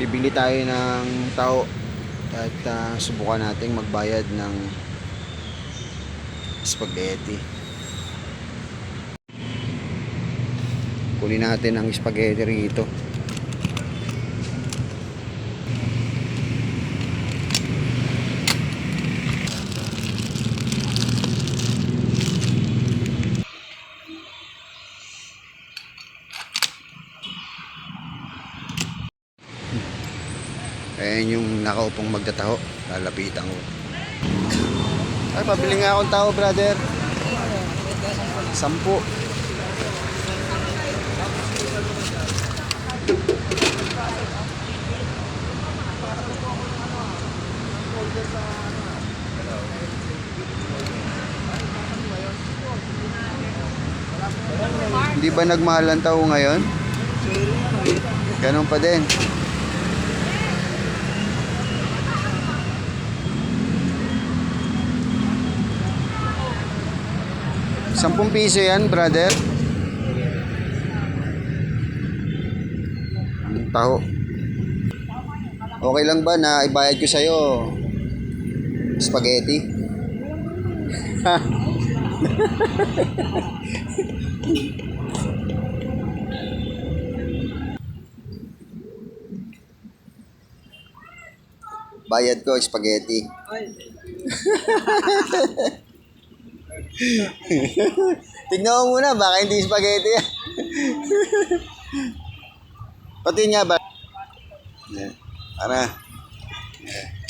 Bibili tayo ng tao at ah, subukan nating magbayad ng spaghetti. Kunin natin ang spaghetti rito. Ayan yung nakaupong magtataho. Lalapitan ko. Ay, pabili nga akong tao, brother. Sampu. Hindi ba nagmahal ang tao ngayon? Ganon pa din. Sampung piso yan, brother. Ang taho. Okay lang ba na ibayad ko sa'yo spaghetti? Bayad ko spaghetti. Tignan mo muna, baka hindi spaghetti yan. Pati nga ba? Yeah. Para. Yeah.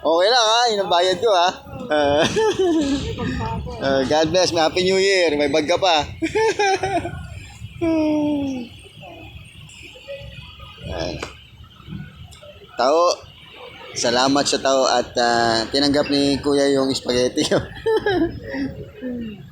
okay lang ha, yun ko ha. Uh, uh, God bless, may Happy New Year, may bag ka pa. Tao, salamat sa tao at ah, tinanggap ni Kuya yung spaghetti.